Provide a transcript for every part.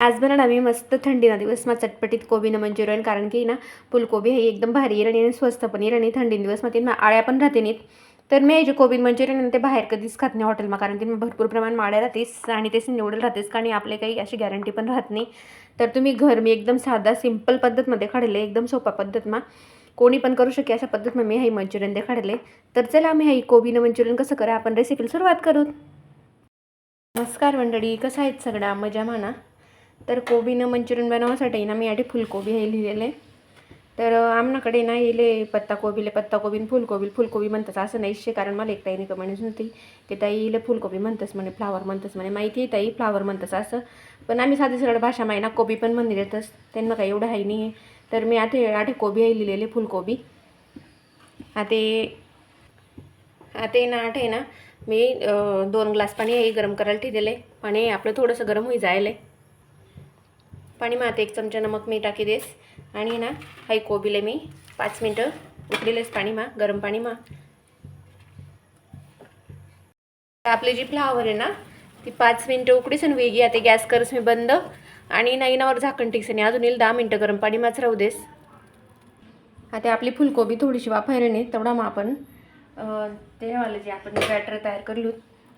आज बनवणार मी मस्त थंडीना दिवस मग चटपटीत कोबीनं मंचुरियन कारण की ना फुलकोबी हे एकदम भारी येईल आणि स्वस्त पण येईल आणि थंडी दिवस मग ना आळ्या पण राहते नाहीत तर मी जे कोबी मंचुरियन ते बाहेर कधीच खात नाही हॉटेलमा कारण की मग भरपूर प्रमाण माळ्या राहतेस आणि तेच निवडेल राहतेस आणि आपले काही अशी गॅरंटी पण राहत नाही. तर तुम्ही घर मी एकदम साधा सिंपल पद्धतमध्ये काढले एकदम सोपा पद्धतमा. कोणी पण करू शके अशा पद्धतीनं मी हे मंचुरियन ते काढले तर चला आम्ही हे कोबीनं मंचुरियन कसं करा आपण रेसिपीला सुरुवात करू. नमस्कार मंडळी कसं आहेत सगळ्या? मजा म्हणा तर कोबीनं मंचुरियन बनवण्यासाठी ना मी आधी फुलकोबी हे लिहिलेले. तर आमनाकडे ना येले पत्ताकोबीले पत्ताकोबी आणि फुलकोबी. फुलकोबी म्हणतात असं नाही शे कारण मला एक ताईने कमेंट नव्हती की ताई येले फुलकोबी म्हणतस म्हणे फ्लावर म्हणतस म्हणे. माहिती आहे ताई फ्लावर म्हणतस असं. पण आम्ही साधी सरळ भाषा माही ना कोबी पण म्हणली येतच त्यांना काही एवढं आहे नाही तर मी आठे आठे कोबी आहे लिहिलेले फुलकोबी. आते आता ना आठ आहे ना मी दोन ग्लास पाणी आहे गरम करायला ठेवलेले. आहे पाणी आपलं थोडंसं गरम होई जायला. पाणी मग आता एक चमचा नमक मी टाकी देस. आणि ना हाई कोबीले मी पाच मिनटं उकडीलेस पाणी मा गरम पाणी मा. आपली जी फ्लावर आहे ना ती पाच मिनटं उकडीस आणि वेगळी आता गॅस करस मी बंद. आणि नाईनावर झाकण टिकस आणि अजून येईल दहा मिनटं गरम पाणी माच राहू देस. आता आपली फुलकोबी थोडीशी वाफायला नाही तेवढा मग आपण अं, ते जे आपण बॅटर तयार करलो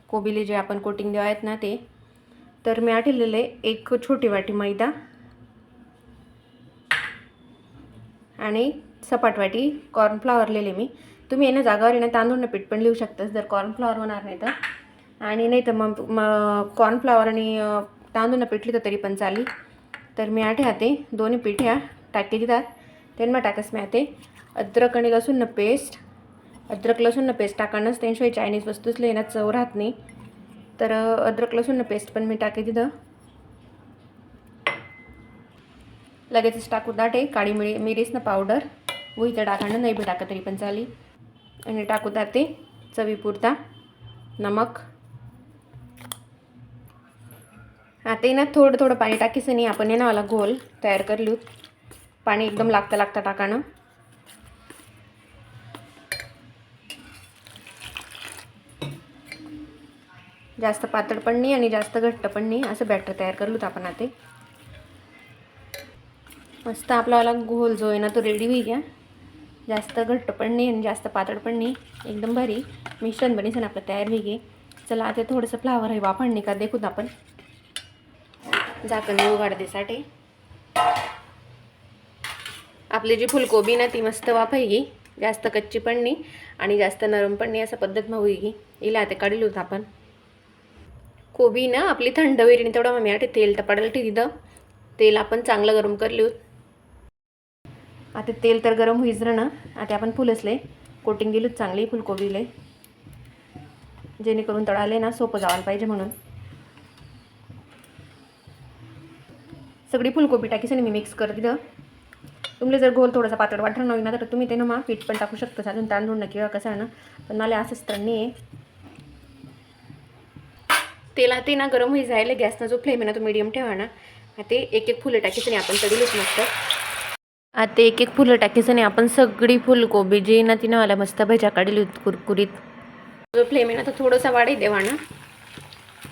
कोबीले जे आपण कोटिंग देवायत आहेत ना ते. तर मी आठवलेले एक छोटी वाटी मैदा. आणि सपाट वाटी कॉर्नफ्लॉवर लिहिले मी. तुम्ही येणं जागावर येणं तांदूळनं पीठ पण लिहू शकतास जर कॉर्नफ्लॉवर होणार नाही तर. आणि नाही तर मग मग कॉर्नफ्लॉवर आणि तांदूळनं पीठ लिहितं तरी पण चालेल. तर मी आठ हाते दोन्ही पीठ ह्या टाके देतात त्यांना टाकस मी आते. अद्रक आणि लसूणनं पेस्ट अद्रक लसूणनं पेस्ट टाकणंच त्यांशिवाय चायनीज वस्तूच येणं चव राहत नाही. तर अद्रक लसूणनं पेस्ट पण मी टाके तिथं. लगेचच टाकू दाटे काळी मिरी मिरीसनं पावडर इथं टाकणं नाही बी टाकत तरी पण चालेल. आणि टाकू दाते चवीपुरता नमक. आता ना थोडं थोडं पाणी टाकीचं नाही आपण ना मला घोल तयार करलो. पाणी एकदम लागता लागता टाकाणं. जास्त पातळ पण नाही आणि जास्त घट्ट पण नाही असं बॅटर तयार करलो आपण आता. मस्त आपलावाला घोल जो आहे ना तो रेडी होई घ्या जास्त घट्ट पण नाही आणि जास्त पातळ पण नाही. एकदम भारी. मिश्रण बनीसन आपलं तयार होई गे चला आता थोडंसं फ्लावर आहे वापरणे का देखून आपण. झाकण उघाडदेसाठी आपली जी फुलकोबी ना ती मस्त वाफायगी जास्त कच्ची पण नाही आणि जास्त नरम पण नाही असं पद्धत मग होईगी इला आता काढील होतं आपण. कोबी ना आपली थंड होईल आणि तेवढं मम्मी आठ आटे तेल तपाडायला ठेवलं तेल आपण चांगलं गरम करले. आता तेल तर गरम होईच ना. आता आपण फुलसले कोटिंग दिलीच चांगली फुलकोबीले. जेणेकरून तळाले ना सोपं जावायला पाहिजे म्हणून. सगळी फुलकोबी टाकीस आणि मी मिक्स कर दिलं तुम्हाला जर गोल थोडासा पातळ वाटणार नाही ना तर तुम्ही ते ना मग पीठ पण टाकू शकता. अजून तांदूळ ना किंवा कसं आहे ना पण मला असंच तर नाही आहे. तेला ते ना गरम होई जायला गॅसचा जो फ्लेम आहे ना तो मिडियम ठेवा ना. ते एक एक फुलं टाकीचं नाही आपण तडीलच मस्त. आता एक एक फुलं टाकीचं नाही आपण सगळी फुलकोबी जी ना तिनं मला मस्त भज्या काढली कुरकुरीत. जो फ्लेम आहे ना तो थोडासा वाढी देवा ना.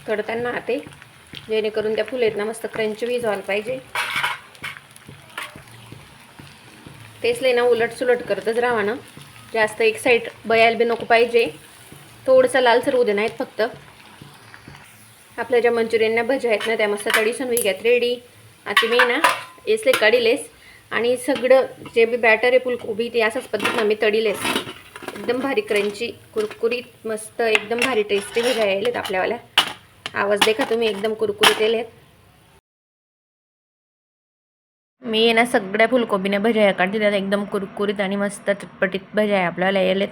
थोडं त्यांना आते. जेणेकरून त्या फुलं आहेत ना मस्त क्रंच वीज व्हायला पाहिजे. तेच लय ना उलट सुलट करतच राहा ना. जास्त एक साईड बयाल बी नको पाहिजे. थोडंसं लालसर उद्या नाहीत फक्त. आपल्या ज्या मंचुरियनच्या भज्या आहेत ना त्या मस्त तडीसून विघ्यात रेडी आता मी ना यसले काढीलेस. आणि सगळं जे बी बॅटर आहे फुलकोबी ते असंच पद्धतीनं आम्ही तडीलेस एकदम भारी क्रंची कुरकुरीत मस्त एकदम भारी टेस्टी भज्या आहेत आपल्यावाल्या. आवाज देखा तुम्ही एकदम कुरकुरीत येलेत मी आहे ना सगळ्या फुलकोबीने भज्या काढते. त्यात एकदम कुरकुरीत आणि मस्त चटपटीत भज्या आहे आपल्याला यायलेत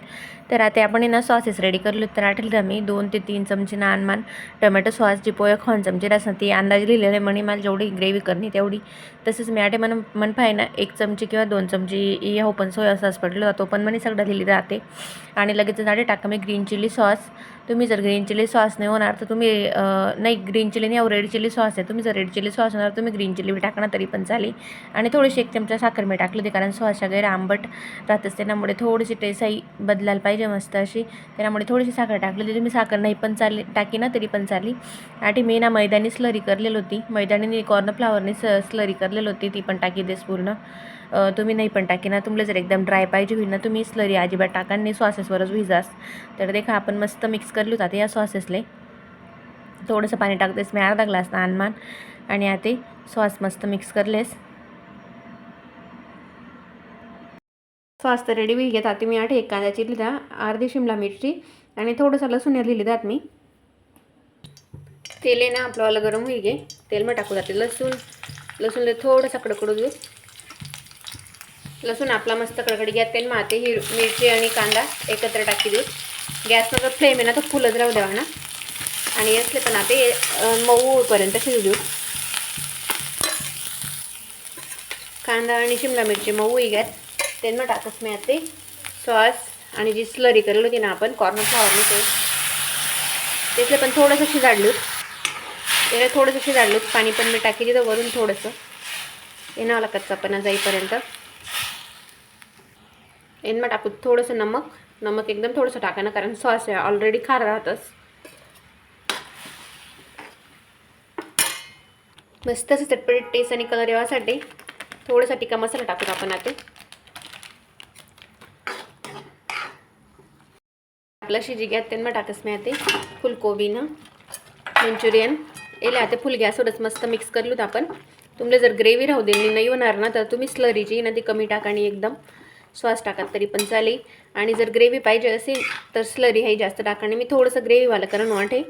तर आता आपण ना सॉसेस रेडी करलो तर आठवलं मी? दोन ते तीन चमचे नानमान टोमॅटो सॉस जी पोहे खाऊन चमचे असं ती अंदाज लिहिलेलं आहे. म्हणे मला जेवढी ग्रेव्ही करणे तेवढी. तसंच मी आठे मन मन पाय ना एक चमची किंवा दोन चमची या ओपन सोया सॉस पडलो तो पण म्हणे सगळं लिहिली जाते आणि लगेच आठे टाका मी ग्रीन चिली सॉस तुम्ही जर ग्रीन चिली सॉस नाही होणार तर तुम्ही नाही ग्रीन चिली नाही रेड चिली सॉस आहे. तुम्ही जर रेड चिली सॉस होणार तुम्ही ग्रीन चिली बी टाकणार तरी पण चालेल. आणि थोडीशी एक चमचा साखर मी टाकली होती कारण सॉसच्या गैर आंबट राहत असते त्यामुळे थोडीशी टेस्टही बदलायला पाहिजे मस्त अशी. त्यामुळे थोडीशी साखर टाकली होती. तुम्ही साखर नाही पण चालली टाकी ना तरी पण चालली. आणि मी ना मैदानी स्लरी करलेली होती. मैदानी कॉर्नफ्लावरनी स स्लरी करलेली होती ती पण टाकी देस पूर्ण. तुम्ही नाही पण टाकी ना तुम्हाला जर एकदम ड्राय पाहिजे होईल ना तुम्ही स्लरी अजिबात टाका आणि सॉसेसवरच भिजास. तर देखा आपण मस्त मिक्स करली होता. या सॉसेसले थोडंसं पाणी टाकतेस मी अर्धा ग्लास ना अनमान आणि आता सॉस मस्त मिक्स करलेस. सॉस तर रेडी होईल. घेतात मी आठ एक कांदा चिरली अर्धी शिमला मिरची आणि थोडंसं लसूण लिहिली जात मी. तेल आहे ना आपलं गरम होईल घे तेल मग टाकू जाते. लसूण. लसूण थोडंसं कडकडू देऊ. लसूण आपला मस्त कडकडी घ्या तेल मग आते ही मिरची आणि कांदा एकत्र टाकी देऊ. गॅसचा जर फ्लेम आहे ना तो फुलच राहू द्यावा ना. आणि असले पण आता मऊपर्यंत मऊ होईपर्यंत शिजू देऊ. कांदा आणि शिमला मिरची मऊ ही घ्यात त्यांना टाकत मी आता सॉस आणि जी स्लरी करेल होती ना आपण कॉर्नर फ्लावरने ते. त्यातलं पण थोडंसं शिजाडलूच त्याला थोडंसं शिजाडलूच पाणी पण मी टाकी तिथं वरून थोडंसं. येणावला कच्चापणा जाईपर्यंत. एनमा टाकू थोडंसं नमक नमक एकदम थोडंसं टाका ना कारण सॉस आहे ऑलरेडी खार राहतच. मस्त असं चटपटीत टेस्ट आणि कलर यासाठी थोडासा टिक्का मसाला टाकू आपण आता. आपला शिजी घ्या त्यांना टाकस मी आता. फुलकोबीनं मंचुरियन. येला आता फुल गॅसवरच मस्त मिक्स करलोत आपण. तुमले जर ग्रेव्ही राहू दे नाही होणार ना तर तुम्ही स्लरीची ना ती कमी टाका आणि एकदम सॉस टाका तरी पण चालेल. आणि जर ग्रेव्ही पाहिजे असेल तर स्लरी हे जास्त टाका आणि मी थोडंसं ग्रेव्हीवालं कारण वाटे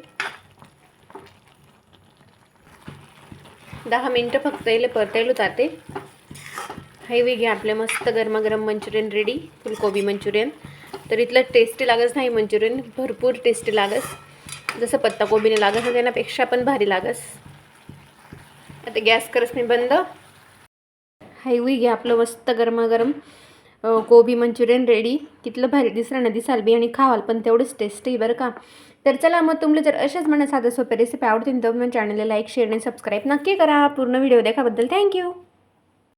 दहा मिनटं फक्त येले परतायलो जाते. हायवे घ्या आपले मस्त गरमागरम मंचुरियन रेडी फुलकोबी मंचुरियन. तर इथलं टेस्टी लागत नाही मंचुरियन भरपूर टेस्टी लागस जसं पत्ताकोबीने लागस ना त्यापेक्षा पण भारी लागस आता गॅस करस मी बंद. हायवे घ्या आपलं मस्त गरमागरम. कोबी मंचुरियन रेडी कितलं भारी दिसलं ना दिसाल बी आणि खावाल पण तेवढंच टेस्टी बरं का. तर चला मग तुम्हाला जर अशाच म्हणा साधं सोप्या रेसिपी आवडतील तर मग चॅनलला लाईक शेअर आणि सबस्क्राईब नक्की करा. पूर्ण व्हिडिओ देखाबद्दल थँक्यू